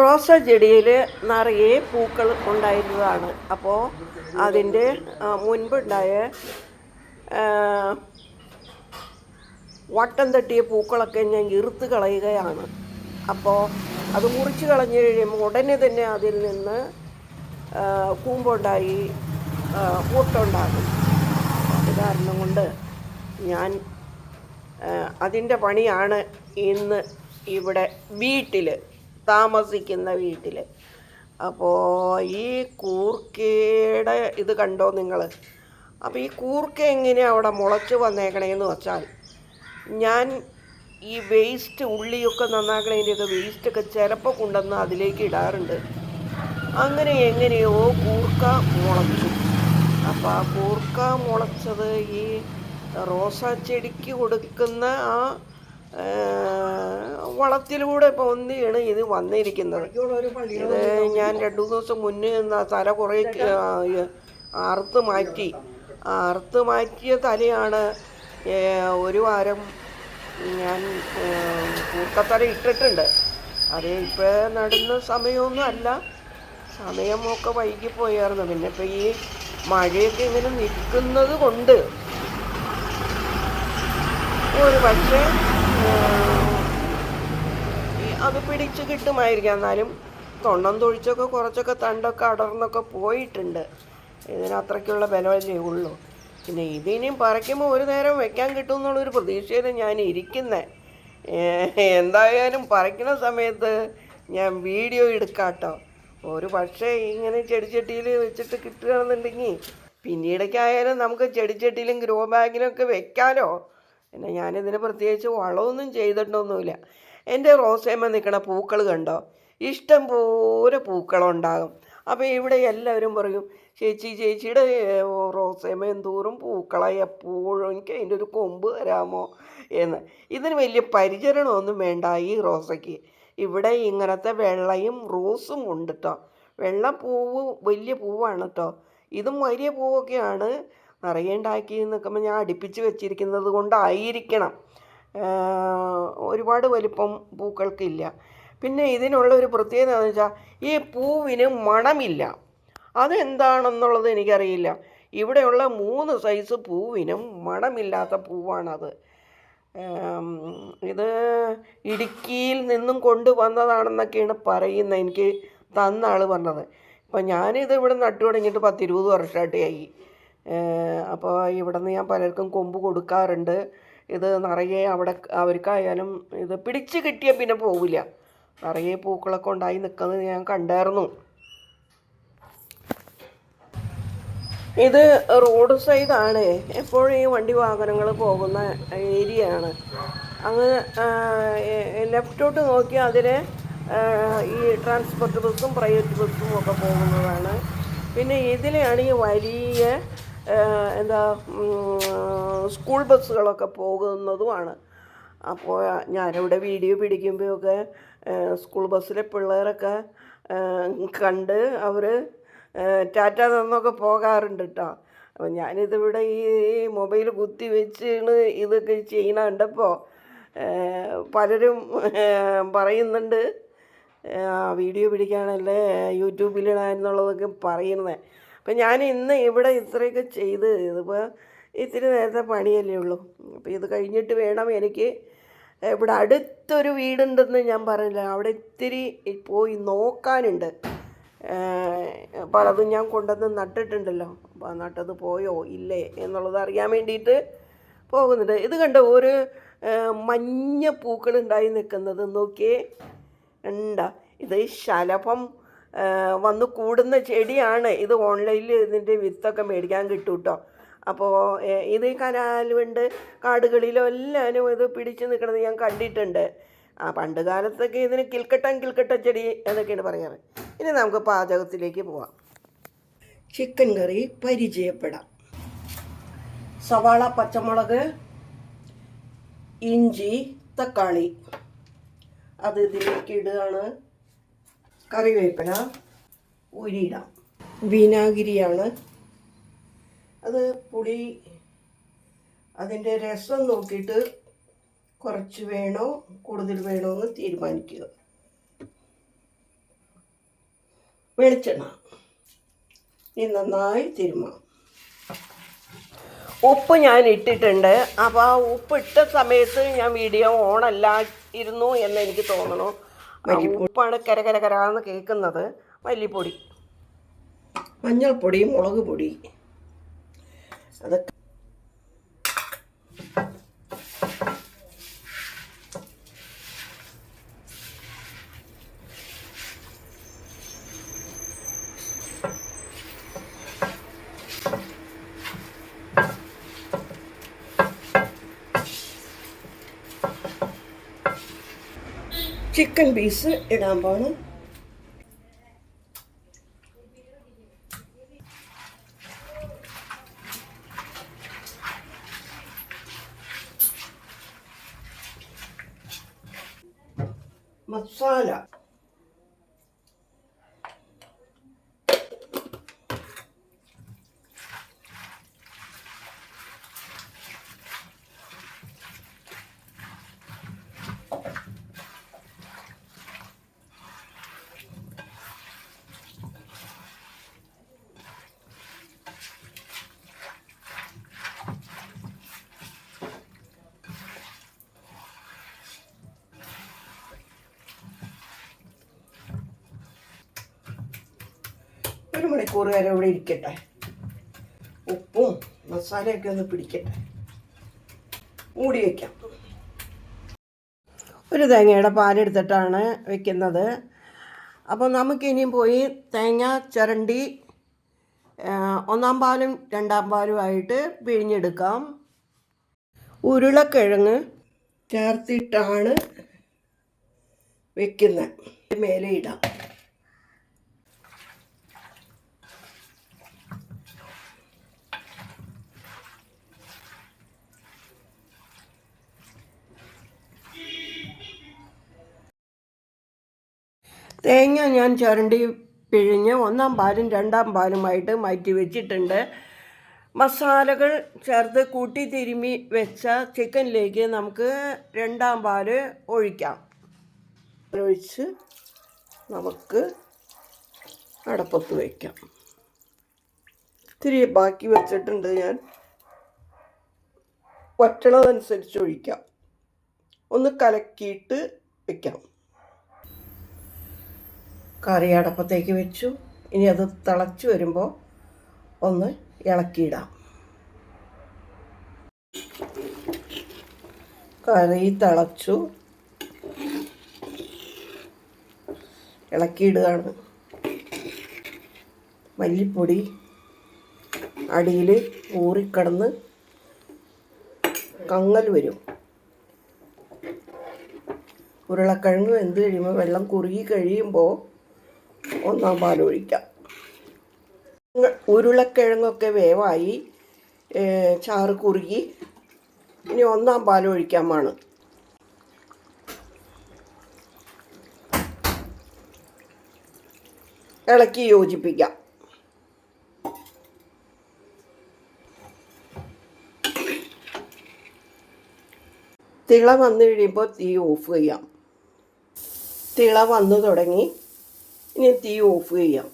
റോസ ചെടിയിൽ നിറയെ പൂക്കൾ ഉണ്ടായിരുന്നതാണ്. അപ്പോൾ അതിന്റെ മുൻപുണ്ടായ വട്ടം തട്ടിയ പൂക്കളൊക്കെ ഞാൻ ഇറുത്ത് കളയുകയാണ്. അപ്പോൾ അത് മുറിച്ച് കളഞ്ഞു കഴിയുമ്പോൾ ഉടനെ തന്നെ അതിൽ നിന്ന് കൂമ്പുണ്ടായി പൂട്ടുണ്ടാകും. അത് കാരണം കൊണ്ട് ഞാൻ അതിന്റെ പണിയാണ് ഇന്ന് ഇവിടെ വീട്ടിൽ താമസിക്കുന്ന വീട്ടിൽ അപ്പോൾ ഈ കൂർക്കയുടെ ഇത് കണ്ടോ നിങ്ങൾ അപ്പോൾ ഈ കൂർക്ക എങ്ങനെയാണ് അവിടെ മുളച്ച് വന്നേക്കണേന്ന് വെച്ചാൽ ഞാൻ ഈ വേസ്റ്റ് ഉള്ളിയൊക്കെ നന്നാക്കണതിന്റെയൊക്കെ വേസ്റ്റൊക്കെ ചിലപ്പോൾ കൊണ്ടുവന്ന് അതിലേക്ക് ഇടാറുണ്ട്. അങ്ങനെ എങ്ങനെയോ കൂർക്ക മുളച്ചു. അപ്പോൾ ആ കൂർക്ക മുളച്ചത് ഈ റോസാ ചെടിക്ക് കൊടുക്കുന്ന ആ ആ, വളത്തിലൂടെ ഇപ്പോൾ ഒന്നിയാണ് ഇത് വന്നിരിക്കുന്നത്. ഇത് ഞാൻ രണ്ടു ദിവസം മുന്നേ തല കുറേ അറുത്ത് മാറ്റി. അറുത്ത് മാറ്റിയ തലയാണ് ഒരു വാരം ഞാൻ കൂട്ടത്തല ഇട്ടിട്ടുണ്ട്. അത് ഇപ്പോൾ നടുന്ന സമയമൊന്നും അല്ല. സമയമൊക്കെ വൈകിപ്പോയായിരുന്നു പിന്നെ ഇപ്പം ഈ മഴയൊക്കെ ഇങ്ങനെ നിൽക്കുന്നത് കൊണ്ട് ഒരു പക്ഷേ അത് പിടിച്ച് കിട്ടുമായിരിക്കാം. എന്നാലും തൊണ്ടം തൊഴിച്ചൊക്കെ കുറച്ചൊക്കെ തണ്ടൊക്കെ അടർന്നൊക്കെ പോയിട്ടുണ്ട്. ഇതിന് അത്രയ്ക്കുള്ള ബലമല്ലേ ഉള്ളൂ. പിന്നെ ഇതിനും പറിക്കുമ്പോൾ ഒരു നേരം വെക്കാൻ കിട്ടും എന്നുള്ളൊരു പ്രതീക്ഷയിൽ ഞാൻ ഇരിക്കുന്നത് എന്തായാലും പറിക്കുന്ന സമയത്ത് ഞാൻ വീഡിയോ എടുക്കാട്ടോ. ഒരു പക്ഷേ ഇങ്ങനെ ചെടിച്ചട്ടിയിൽ വെച്ചിട്ട് കിട്ടുകയാണെന്നുണ്ടെങ്കിൽ പിന്നീടൊക്കെയായാലും നമുക്ക് ചെടിച്ചട്ടിയിലും ഗ്രോ ബാഗിലും ഒക്കെ വെക്കാലോ. പിന്നെ ഞാനിതിന് പ്രത്യേകിച്ച് വളമൊന്നും ചെയ്തിട്ടൊന്നുമില്ല. എന്റെ റോസേമ്മ നിൽക്കണ പൂക്കൾ കണ്ടോ? ഇഷ്ടം പോലെ പൂക്കളുണ്ടാകും. അപ്പോൾ ഇവിടെ എല്ലാവരും പറയും ചേച്ചി ചേച്ചിയുടെ റോസേമ്മ എന്തോറും പൂക്കളായി എപ്പോഴും എനിക്ക് അതിന്റെ ഒരു കൊമ്പ് തരാമോ? എന്ന്. ഇതിന് വലിയ പരിചരണമൊന്നും വേണ്ട ഈ റോസയ്ക്ക്. ഇവിടെ ഇങ്ങനത്തെ വെള്ളയും റോസും ഉണ്ട് കേട്ടോ വെള്ള പൂവ് വലിയ പൂവാണ് കേട്ടോ ഇതും വലിയ പൂവൊക്കെയാണ് നിറയെ ഉണ്ടാക്കി നിൽക്കുമ്പോൾ ഞാൻ അടുപ്പിച്ച് വെച്ചിരിക്കുന്നത് കൊണ്ടായിരിക്കണം. ഒരുപാട് വലിപ്പം പൂക്കൾക്കില്ല. പിന്നെ ഇതിനുള്ള ഒരു പ്രത്യേകത എന്ന് വെച്ചാൽ ഈ പൂവിന് മണമില്ല. അതെന്താണെന്നുള്ളത് എനിക്കറിയില്ല. ഇവിടെയുള്ള മൂന്ന് സൈസ് പൂവിനും മണമില്ലാത്ത പൂവാണത്. ഇത് ഇടുക്കിയിൽ നിന്നും കൊണ്ടുവന്നതാണെന്നൊക്കെയാണ് പറയുന്നത് എനിക്ക് തന്ന ആൾ പറഞ്ഞത്. ഇപ്പം ഞാനിത് ഇവിടെ നട്ടു തുടങ്ങിയിട്ട് പത്തിരുപത് വർഷമായിട്ടേ ആയി. അപ്പോൾ ഇവിടെ നിന്ന് ഞാൻ പലർക്കും കൊമ്പ് കൊടുക്കാറുണ്ട്. ഇത് നിറയെ അവിടെ അവർക്കായാലും ഇത് പിടിച്ച് കിട്ടിയാൽ പിന്നെ പോവില്ല. നിറയെ പൂക്കളൊക്കെ ഉണ്ടായി നിൽക്കുന്നത് ഞാൻ കണ്ടായിരുന്നു. ഇത് റോഡ് സൈഡാണ്. എപ്പോഴും ഈ വണ്ടി വാഹനങ്ങൾ പോകുന്ന ഏരിയ ആണ് അങ്ങ് ലെഫ്റ്റോട്ട് നോക്കി അതിൽ ഈ ട്രാൻസ്പോർട്ട് ബസ്സും പ്രൈവറ്റ് ബസ്സും ഒക്കെ പോകുന്നതാണ്. പിന്നെ ഇതിലാണെങ്കിൽ വലിയ ആ, എന്താ സ്കൂൾ ബസ്സുകളൊക്കെ പോകുന്നതുമാണ്. അപ്പോൾ ഞാനിവിടെ വീഡിയോ പിടിക്കുമ്പോഴൊക്കെ സ്കൂൾ ബസ്സിലെ പിള്ളേരൊക്കെ കണ്ട് അവർ ടാറ്റ തന്നൊക്കെ പോകാറുണ്ട് കേട്ടോ അപ്പം ഞാനിതിവിടെ ഈ മൊബൈൽ കുത്തി വെച്ചാണ് ഇതൊക്കെ ചെയ്യണ പലരും പറയുന്നുണ്ട്. വീഡിയോ പിടിക്കാനല്ലേ യൂട്യൂബിലിടാൻ എന്നുള്ളതൊക്കെ പറയുന്നത് അപ്പം ഞാൻ ഇന്ന് ഇവിടെ ഇത്രയൊക്കെ ചെയ്ത് ഇതിപ്പോൾ ഇത്തിരി നേരത്തെ പണിയല്ലേ ഉള്ളൂ. അപ്പോൾ ഇത് കഴിഞ്ഞിട്ട് വേണം എനിക്ക് ഇവിടെ അടുത്തൊരു വീടുണ്ടെന്ന് ഞാൻ പറഞ്ഞില്ല. അവിടെ ഇത്തിരി പോയി നോക്കാനുണ്ട്. പലതും ഞാൻ കൊണ്ടുവന്ന് നട്ടിട്ടുണ്ടല്ലോ. അപ്പോൾ നട്ടത് പോയോ? ഇല്ലേ? എന്നുള്ളത് അറിയാൻ വേണ്ടിയിട്ട് പോകുന്നുണ്ട്. ഇത് കണ്ട? ഒരു മഞ്ഞ പൂക്കളുണ്ടായി നിൽക്കുന്നത്. നോക്കിയേ. ഉണ്ടാ ഇത് ശലഭം വന്ന് കൂടുന്ന ചെടിയാണ്. ഇത് ഓൺലൈനിൽ ഇതിന്റെ വിത്തൊക്കെ മേടിക്കാൻ കിട്ടും കേട്ടോ അപ്പോൾ ഇത് കനാലുണ്ട് കാടുകളിലും എല്ലാവരും ഇത് പിടിച്ച് നിൽക്കുന്നത് ഞാൻ കണ്ടിട്ടുണ്ട്. ആ പണ്ട് കാലത്തൊക്കെ ഇതിന് കിൽക്കട്ടൻ കിൽക്കട്ട ചെടി എന്നൊക്കെയാണ് പറയാറ്. ഇനി നമുക്ക് പാചകത്തിലേക്ക് പോവാം. ചിക്കൻ കറി പരിചയപ്പെടാം. സവാള പച്ചമുളക് ഇഞ്ചി തക്കാളി. അത് ഇതിലേക്ക് ഇടുകയാണ്. കറിവേപ്പില ഉരിയിടാം. വിനാഗിരിയാണ്. അത് പുളി അതിന്റെ രസം നോക്കിയിട്ട് കുറച്ച് വേണോ കൂടുതൽ വേണോ എന്ന് തീരുമാനിക്കുക. വെളിച്ചെണ്ണ. ഇനി നന്നായി തിരുമാം. ഉപ്പ് ഞാൻ ഇട്ടിട്ടുണ്ട്. അപ്പോൾ ആ ഉപ്പ് ഇട്ട സമയത്ത് ഞാൻ വീഡിയോ ഓണല്ല ഇരുന്നു എന്ന് എനിക്ക് തോന്നണം. ഉപ്പാണ് കര കര കരാന്ന് കേൾക്കുന്നത് മല്ലിപ്പൊടി. മഞ്ഞൾപ്പൊടി മുളക് പൊടി. അതൊക്കെ ചിക്കൻ പീസ് ഇടാൻ പോണം. മസാല. ഒരു മണിക്കൂർ വരെ ഇവിടെ ഇരിക്കട്ടെ. ഉപ്പും മസാലയൊക്കെ ഒന്ന് പിടിക്കട്ടെ. മൂടി വയ്ക്കാം ഒരു തേങ്ങയുടെ പാലെടുത്തിട്ടാണ് വെക്കുന്നത്. അപ്പോൾ നമുക്കിനിയും പോയി തേങ്ങ ചിരണ്ടി ഒന്നാം പാലും രണ്ടാം പാലുമായിട്ട് പിഴിഞ്ഞെടുക്കാം. ഉരുളക്കിഴങ്ങ് ചേർത്തിട്ടാണ് വെക്കുന്നത്. മേലെ ഇടാം. തേങ്ങ ഞാൻ ചുരണ്ടി പിഴിഞ്ഞ് ഒന്നാം പാലും രണ്ടാം പാലുമായിട്ട് മാറ്റി വെച്ചിട്ടുണ്ട്. മസാലകൾ ചേർത്ത് കൂട്ടി തിരുമ്മി വെച്ച ചിക്കനിലേക്ക് നമുക്ക് രണ്ടാം പാൽ ഒഴിക്കാം. ഒഴിച്ച് നമുക്ക് അടപ്പത്ത് വയ്ക്കാം ഇത്തിരി ബാക്കി വെച്ചിട്ടുണ്ട് ഞാൻ. വറ്റണതനുസരിച്ച് ഒഴിക്കാം. ഒന്ന് കലക്കിയിട്ട് വെക്കാം. കറി അടപ്പത്തേക്ക് വെച്ചു. ഇനി അത് തിളച്ച് വരുമ്പോൾ ഒന്ന് ഇളക്കിയിടാം. കറി തിളച്ചു. ഇളക്കിയിടുകയാണ്. മല്ലിപ്പൊടി അടിയിൽ ഊറിക്കിടന്ന് കങ്ങൽ വരും. ഉരുളക്കിഴങ്ങ് വെന്ത് കഴിയുമ്പോൾ വെള്ളം കുറുകി കഴിയുമ്പോൾ ഒന്നാം പാൽ ഒഴിക്കാം ഉരുളക്കിഴങ്ങൊക്കെ വേവായി ചാറ് കുറുകി. ഇനി ഒന്നാം പാൽ ഒഴിക്കാമാണ് ഇളക്കി യോജിപ്പിക്കാം. തിള വന്നു കഴിയുമ്പോൾ തീ ഓഫ് ചെയ്യാം. തിള വന്നു തുടങ്ങി ഇനി തീ ഓഫ് ചെയ്യാം.